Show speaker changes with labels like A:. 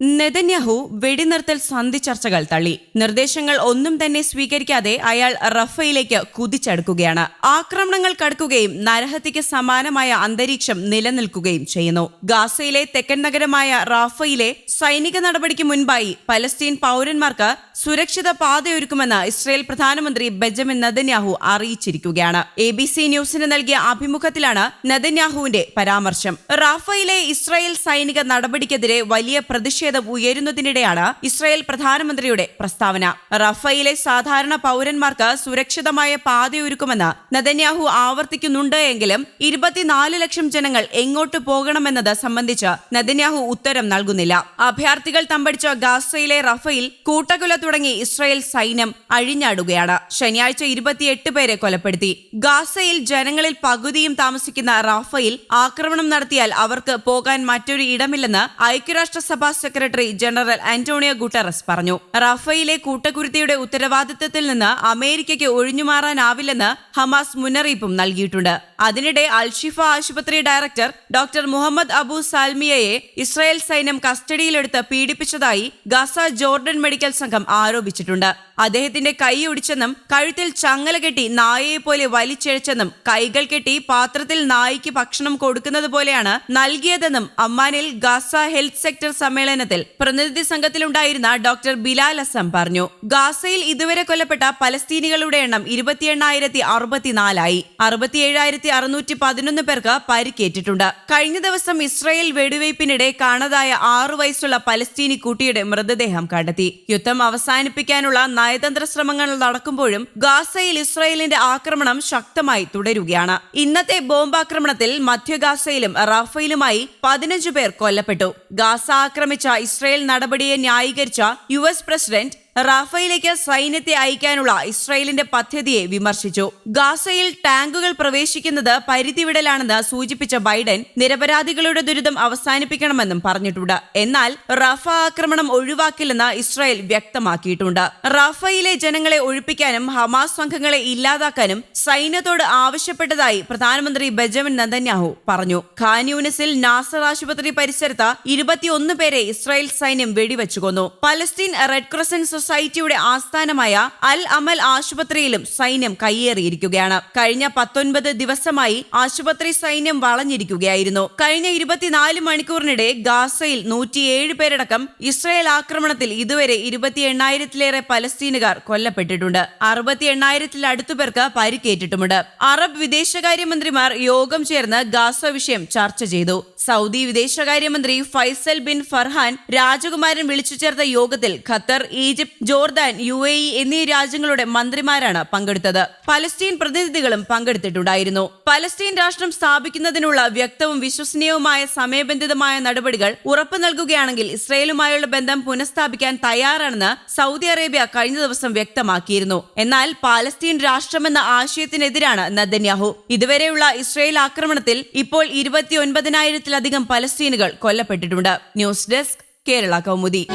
A: Netanyahu വെടിനിർത്തൽ സന്ധി ചർച്ചകൾ തള്ളി. നിർദ്ദേശങ്ങൾ ഒന്നും തന്നെ സ്വീകരിക്കാതെ അയാൾ റഫയിലേക്ക് കുതിച്ചടുക്കുകയാണ്. ആക്രമണങ്ങൾ കടക്കുകയും നരഹത്യക്ക് സമാനമായ അന്തരീക്ഷം നിലനിൽക്കുകയും ചെയ്യുന്നു. ഗാസയിലെ തെക്കൻ നഗരമായ റാഫയിലെ സൈനിക നടപടിക്ക് മുൻപായി പലസ്തീൻ പൗരന്മാർക്ക് സുരക്ഷിത പാതയൊരുക്കുമെന്ന് ഇസ്രയേൽ പ്രധാനമന്ത്രി ബെഞ്ചമിൻ നെതന്യാഹു അറിയിച്ചിരിക്കുകയാണ്. എ ബി സി ന്യൂസിന് നൽകിയ അഭിമുഖത്തിലാണ് നെതന്യാഹുവിന്റെ പരാമർശം. റാഫയിലെ ഇസ്രായേൽ സൈനിക നടപടിക്കെതിരെ വലിയ പ്രതിഷേധം ഉയരുന്നതിനിടെയാണ് ഇസ്രായേൽ പ്രധാനമന്ത്രിയുടെ പ്രസ്താവന. റഫയിലെ സാധാരണ പൗരന്മാർക്ക് സുരക്ഷിതമായ പാതയൊരുക്കുമെന്ന് നദന്യാഹു ആവർത്തിക്കുന്നുണ്ട് എങ്കിലും ഇരുപത്തിനാല് ലക്ഷം ജനങ്ങൾ എങ്ങോട്ട് പോകണമെന്നത് സംബന്ധിച്ച് നദന്യാഹു ഉത്തരം നൽകുന്നില്ല. അഭയാർത്ഥികൾ തമ്പടിച്ച ഗാസയിലെ റഫയിൽ കൂട്ടക്കൊല തുടങ്ങി ഇസ്രായേൽ സൈന്യം അഴിഞ്ഞാടുകയാണ്. ശനിയാഴ്ച ഇരുപത്തിയെട്ട് പേരെ കൊലപ്പെടുത്തി. ഗാസയിൽ ജനങ്ങളിൽ പകുതിയും താമസിക്കുന്ന റഫയിൽ ആക്രമണം നടത്തിയാൽ അവർക്ക് പോകാൻ മറ്റൊരു ഇടമില്ലെന്ന് ഐക്യരാഷ്ട്രസഭാ സെക്രട്ടറി ജനറൽ അന്റോണിയോ ഗുട്ടറസ് പറഞ്ഞു. റഫയിലെ കൂട്ടക്കുരുത്തിയുടെ ഉത്തരവാദിത്തത്തിൽ നിന്ന് അമേരിക്കയ്ക്ക് ഒഴിഞ്ഞുമാറാനാവില്ലെന്ന് ഹമാസ് മുന്നറിയിപ്പും നൽകിയിട്ടുണ്ട്. അതിനിടെ അൽഷിഫ ആശുപത്രി ഡയറക്ടർ ഡോക്ടർ മുഹമ്മദ് അബു സാൽമിയയെ ഇസ്രായേൽ സൈന്യം കസ്റ്റഡിയിലെടുത്ത് പീഡിപ്പിച്ചതായി ഗസ ജോർഡൻ മെഡിക്കൽ സംഘം ആരോപിച്ചിട്ടുണ്ട്. അദ്ദേഹത്തിന്റെ കൈ ഒടിച്ചെന്നും കഴുത്തിൽ ചങ്ങല കെട്ടി നായയെ പോലെ വലിച്ചിഴച്ചെന്നും കൈകൾ കെട്ടി പാത്രത്തിൽ നായ്ക്ക് ഭക്ഷണം കൊടുക്കുന്നത് പോലെയാണ് നൽകിയതെന്നും അമ്മാനിൽ ഗാസ ഹെൽത്ത് സെക്ടർ സമ്മേളനത്തിൽ പ്രതിനിധി സംഘത്തിലുണ്ടായിരുന്ന ഡോക്ടർ ബിലാൽ അസം പറഞ്ഞു. ഗാസയിൽ ഇതുവരെ കൊല്ലപ്പെട്ട പലസ്തീനികളുടെ എണ്ണം ഇരുപത്തി എണ്ണായിരത്തി അറുപത്തിനാലായി അറുപത്തിയേഴായിരത്തി അറുന്നൂറ്റി പതിനൊന്ന് പേർക്ക് പരിക്കേറ്റിട്ടുണ്ട്. കഴിഞ്ഞ ദിവസം ഇസ്രായേൽ വെടിവയ്പ്പിനിടെ കാണാതായ ആറു വയസ്സുള്ള പലസ്തീനി കുട്ടിയുടെ മൃതദേഹം കണ്ടെത്തി. യുദ്ധം അവസാനിപ്പിക്കാനുള്ള നയതന്ത്ര ശ്രമങ്ങൾ നടക്കുമ്പോഴും ഗാസയിൽ ഇസ്രായേലിന്റെ ആക്രമണം ശക്തമായി തുടരുകയാണ്. ഇന്നത്തെ ബോംബാക്രമണത്തിൽ മധ്യ ഗാസയിലും റാഫയിലുമായി പതിനഞ്ചു പേർ കൊല്ലപ്പെട്ടു. ഗാസ ആക്രമിച്ച ഇസ്രായേൽ നടപടിയെ ന്യായീകരിച്ച യു പ്രസിഡന്റ് റാഫയിലേക്ക് സൈന്യത്തെ അയക്കാനുള്ള ഇസ്രായേലിന്റെ പദ്ധതിയെ വിമർശിച്ചു. ഗാസയിൽ ടാങ്കുകൾ പ്രവേശിക്കുന്നത് പരിധിവിടലാണെന്ന് സൂചിപ്പിച്ച ബൈഡൻ നിരപരാധികളുടെ ദുരിതം അവസാനിപ്പിക്കണമെന്നും പറഞ്ഞിട്ടുണ്ട്. എന്നാൽ റാഫ ആക്രമണം ഒഴിവാക്കില്ലെന്ന് ഇസ്രായേൽ വ്യക്തമാക്കിയിട്ടുണ്ട്. റാഫയിലെ ജനങ്ങളെ ഒഴിപ്പിക്കാനും ഹമാസ് സംഘങ്ങളെ ഇല്ലാതാക്കാനും സൈന്യത്തോട് ആവശ്യപ്പെട്ടതായി പ്രധാനമന്ത്രി ബെഞ്ചമിൻ നദന്യാഹു പറഞ്ഞു. ഖാൻ യൂനിസിൽ നാസർ ആശുപത്രി പരിസരത്ത് ഇരുപത്തിയൊന്ന് പേരെ ഇസ്രായേൽ സൈന്യം വെടിവെച്ചു കൊന്നു. പലസ്തീൻ റെഡ് ക്രസന്റ് സൊസൈറ്റിയുടെ ആസ്ഥാനമായ അൽ അമൽ ആശുപത്രിയിലും സൈന്യം കയ്യേറിയിരിക്കുകയാണ്. കഴിഞ്ഞ പത്തൊൻപത് ദിവസമായി ആശുപത്രി സൈന്യം വളഞ്ഞിരിക്കുകയായിരുന്നു. കഴിഞ്ഞ ഇരുപത്തിനാല് മണിക്കൂറിനിടെ ഗാസയിൽ നൂറ്റിയേഴ് പേരടക്കം ഇസ്രായേൽ ആക്രമണത്തിൽ ഇതുവരെ ഇരുപത്തി എണ്ണായിരത്തിലേറെ പലസ്തീനുകാർ കൊല്ലപ്പെട്ടിട്ടുണ്ട്. അറുപത്തി എണ്ണായിരത്തിലടുത്തു പേർക്ക് പരിക്കേറ്റിട്ടുമുണ്ട്. അറബ് വിദേശകാര്യമന്ത്രിമാർ യോഗം ചേർന്ന് ഗാസ വിഷയം ചർച്ച ചെയ്തു. സൗദി വിദേശകാര്യമന്ത്രി ഫൈസൽ ബിൻ ഫർഹാൻ രാജകുമാരൻ വിളിച്ചു ചേർത്ത യോഗത്തിൽ Qatar Egypt Jordan U A E എന്നീ രാജ്യങ്ങളുടെ മന്ത്രിമാരാണ് പങ്കെടുത്തത്. പലസ്തീൻ പ്രതിനിധികളും പങ്കെടുത്തിട്ടുണ്ടായിരുന്നു. പലസ്തീൻ രാഷ്ട്രം സ്ഥാപിക്കുന്നതിനുള്ള വ്യക്തവും വിശ്വസനീയവുമായ സമയബന്ധിതമായ നടപടികൾ ഉറപ്പു നൽകുകയാണെങ്കിൽ ഇസ്രയേലുമായുള്ള ബന്ധം പുനഃസ്ഥാപിക്കാൻ തയ്യാറാണെന്ന് സൗദി അറേബ്യ കഴിഞ്ഞ ദിവസം വ്യക്തമാക്കിയിരുന്നു. എന്നാൽ പാലസ്തീൻ രാഷ്ട്രമെന്ന ആശയത്തിനെതിരാണ് നദന്യാഹു ഇതുവരെയുള്ള ഇസ്രയേൽ ആക്രമണത്തിൽ ഇപ്പോൾ ഇരുപത്തിയൊൻപതിനായിരത്തിലധികം പലസ്തീനുകൾ കൊല്ലപ്പെട്ടിട്ടുണ്ട്. News desk Kerala Kaumudi.